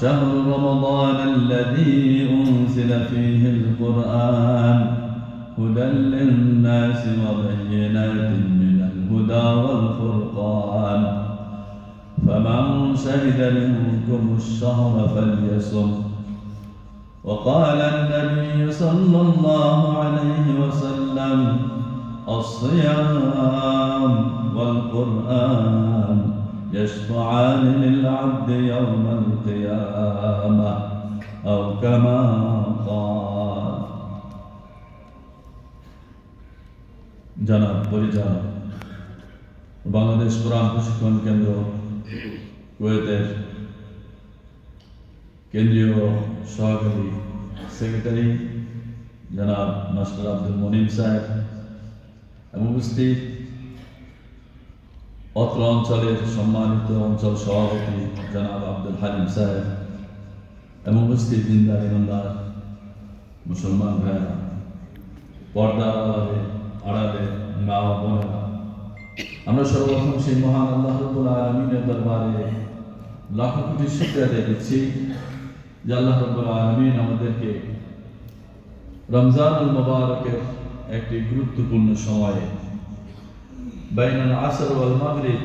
شهر رمضان الذي أنزل فيه القرآن. هدى للناس وبينات من الهدى والفرقان. فمن شهد منكم الشهر فليصم. وقال النبي صلى الله عليه وسلم الصيام والقرآن. يشفعان للعبد يوم القيامة أو كما قال জনাব পরিচালক বাংলাদেশ কোরআন প্রশিক্ষণ কেন্দ্র কুয়েতের কেন্দ্রীয় সহকারী সেক্রেটারি জনাব মাস্টার আব্দুল মনিম সাহেব এবং উপস্থিত অত্র অঞ্চলের সম্মানিত অঞ্চল সভাপতি জনাব আব্দুল হালিম সাহেব এবং উপস্থিত দিনদার ইমানদার মুসলমান ভাইরা পর্দা আড়ালে মা বোনেরা, আমরা সর্বপ্রথম সেই মহান আল্লাহ রব্বুল আলমিনের দরবারে লাখো কোটি শুক্রিয়া আদায় করছি যে আল্লাহ রব্বুল আলমিন আমাদেরকে রমজানুল মোবারকের একটি গুরুত্বপূর্ণ সময়ে বাইনাল আসর ওয়াল মাগরিব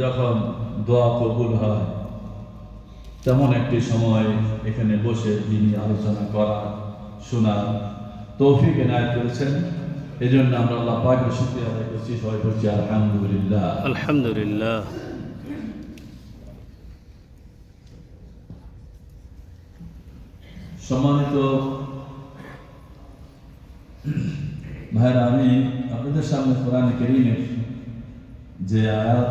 যখন দোয়া কবুল হয় তেমন একটি সময় এখানে বসে তিনি আলোচনা করার শোনার তৌফিক এনায়ত করেছেন। এই জন্য আমরা আল্লাহ পাকের শুক্রিয়া আদায় করছি সবাই করছি আলহামদুলিল্লাহ। আলহামদুলিল্লাহ। সম্মানিত ভাইরা আমি আপনাদের সামনে কোরআন করিমের যে আয়াত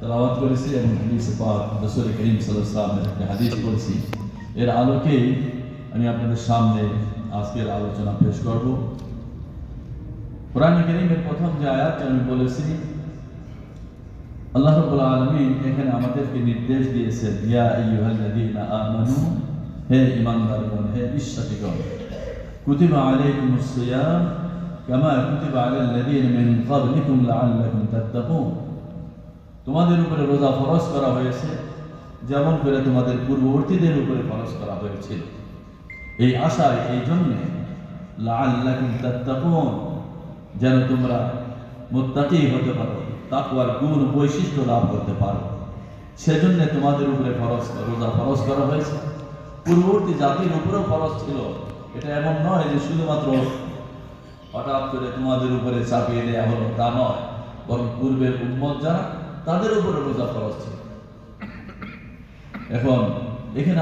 তেলাওয়াত করেছি এবং হাদিস পাক রসুল করিম সাল্লামের একটা হাদিস করেছি এর আলোকে আমি আপনাদের সামনে আজকের আলোচনা পেশ করব কোরআন করিমের প্রথম যে আয়াতটা আমি বলেছি আল্লাহ রাব্বুল আলামিন এখানে আমাদেরকে নির্দেশ দিয়েছেন ইয়া আইয়ুহাল্লাযীনা আমানু হে ঈমানদারগণ হে বিশ্বাসীগণ কুতিবা আলাইকুমুস সিয়াম কামা কুতিবা আলাল লাযীনা মিন ক্বাবলিকুম লাআল্লাকুম তাত্তাকুন তোমাদের উপরে রোজা ফরজ করা হয়েছে, যেমন করে তোমাদের পূর্ববর্তীদের উপরে ফরজ করা হয়েছিল। এই আশায়, এই জন্যে লাআল্লাকুম তাত্তাকুন, যেন তোমরা মুত্তাকি হতে পারো, তাকওয়ার গুণ বৈশিষ্ট্য লাভ করতে পারো। সেজন্য তোমাদের উপরে ফরজ, রোজা ফরজ করা হয়েছে। পূর্ববর্তী জাতির উপরেও ফরজ ছিল। এটা এমন নয় যে শুধুমাত্র হঠাৎ করে তোমাদের উপরে চাপিয়ে দেয়া হলো। তা নয়, বরং পূর্বের উন্মত যারা, তাদের উপরে রোজা ফরজ ছিল। এখন এখানে